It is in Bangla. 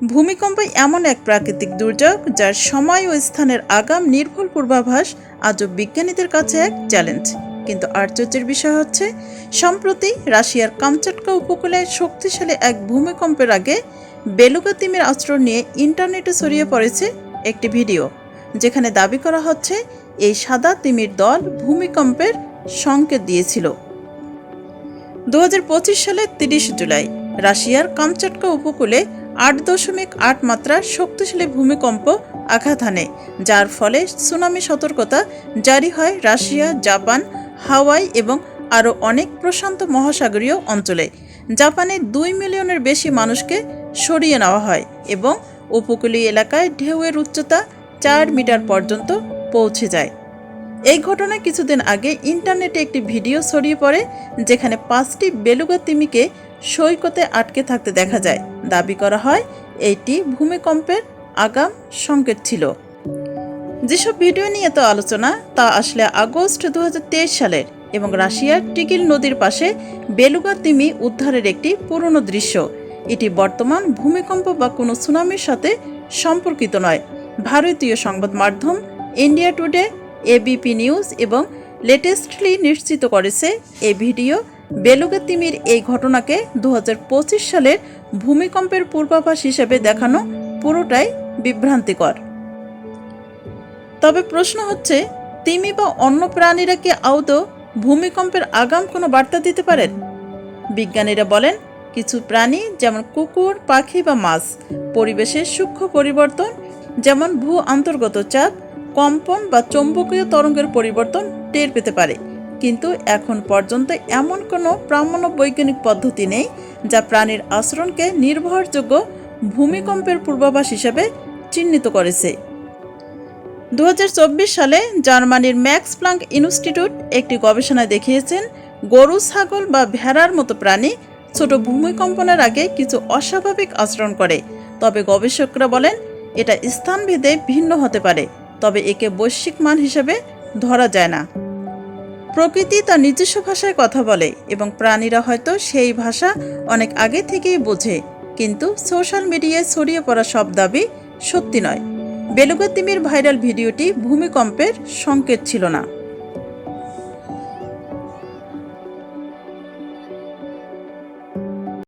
ভূমিকম্প এমন এক প্রাকৃতিক দুর্যোগ যার সময় ও স্থানের আগাম নির্ভুল পূর্বাভাস আজও বিজ্ঞানীদের কাছে এক চ্যালেঞ্জ। কিন্তু আশ্চর্যের বিষয় হচ্ছে, সম্প্রতি রাশিয়ার কামচাটকা উপকূলে শক্তিশালী এক ভূমিকম্পের আগে বেলুগা তিমির আশ্রয় নিয়ে ইন্টারনেটে ছড়িয়ে পড়েছে একটি ভিডিও, যেখানে দাবি করা হচ্ছে, এই সাদা তিমির দল ভূমিকম্পের সংকেত দিয়েছিল। দু হাজার পঁচিশ সালের তিরিশ জুলাই রাশিয়ার কামচাটকা উপকূলে আট দশমিক আট মাত্রার শক্তিশালী ভূমিকম্প আঘাত হানে, যার ফলে সুনামি সতর্কতা জারি হয় রাশিয়া, জাপান, হাওয়াই এবং আরও অনেক প্রশান্ত মহাসাগরীয় অঞ্চলে। জাপানে দুই মিলিয়নের বেশি মানুষকে সরিয়ে নেওয়া হয় এবং উপকূলীয় এলাকায় ঢেউয়ের উচ্চতা চার মিটার পর্যন্ত পৌঁছে যায়। এই ঘটনায় কিছুদিন আগে ইন্টারনেটে একটি ভিডিও ছড়িয়ে পড়ে, যেখানে পাঁচটি বেলুগা তিমিকে সৈকতে আটকে থাকতে দেখা যায়। দাবি করা হয় এইটি ভূমিকম্পের আগাম সংকেত ছিল। যেসব ভিডিও নিয়ে তো আলোচনা, তা আসলে আগস্ট দু হাজার তেইশ সালের এবং রাশিয়ার টিকিল নদীর পাশে বেলুগা তিমি উদ্ধারের একটি পুরনো দৃশ্য। এটি বর্তমান ভূমিকম্প বা কোনো সুনামির সাথে সম্পর্কিত নয়। ভারতীয় সংবাদ মাধ্যম ইন্ডিয়া টুডে এবিপি নিউজ এবং লেটেস্টলি নিশ্চিত করেছে এই ভিডিও বেলুগা তিমির এই ঘটনাকে দু হাজার পঁচিশ সালের ভূমিকম্পের পূর্বাভাস হিসেবে দেখানো পুরোটাই বিভ্রান্তিকর। তবে প্রশ্ন হচ্ছে, তিমি বা অন্য প্রাণীরা কি আদৌ ভূমিকম্পের আগাম কোনো বার্তা দিতে পারেন? বিজ্ঞানীরা বলেন, কিছু প্রাণী যেমন কুকুর, পাখি বা মাছ পরিবেশের সূক্ষ্ম পরিবর্তন, যেমন ভূ অন্তর্গত চাপ কম্পন বা চৌম্বকীয় তরঙ্গের পরিবর্তন টের পেতে পারে। কিন্তু এখন পর্যন্ত এমন কোনো প্রামাণ্য বৈজ্ঞানিক পদ্ধতি নেই যা প্রাণীর আচরণকে নির্ভরযোগ্য ভূমিকম্পের পূর্বাভাস হিসেবে চিহ্নিত করেছে। দু হাজার চব্বিশ সালে জার্মানির ম্যাক্স প্লাঙ্ক ইনস্টিটিউট একটি গবেষণায় দেখিয়েছেন, গরু, ছাগল বা ভেড়ার মতো প্রাণী ছোট ভূমিকম্পনের আগে কিছু অস্বাভাবিক আচরণ করে। তবে গবেষকরা বলেন, এটা স্থানভেদে ভিন্ন হতে পারে, তবে একে বৈশ্বিক মান হিসেবে ধরা যায় না। প্রকৃতি তার নিজস্ব ভাষায় কথা বলে এবং প্রাণীরা হয়তো সেই ভাষা অনেক আগে থেকেই বোঝে। কিন্তু সোশ্যাল মিডিয়ায় ছড়িয়ে পড়া সব দাবি সত্যি নয়। বেলুগা তিমির ভাইরাল ভিডিওটি ভূমিকম্পের সংকেত ছিল না।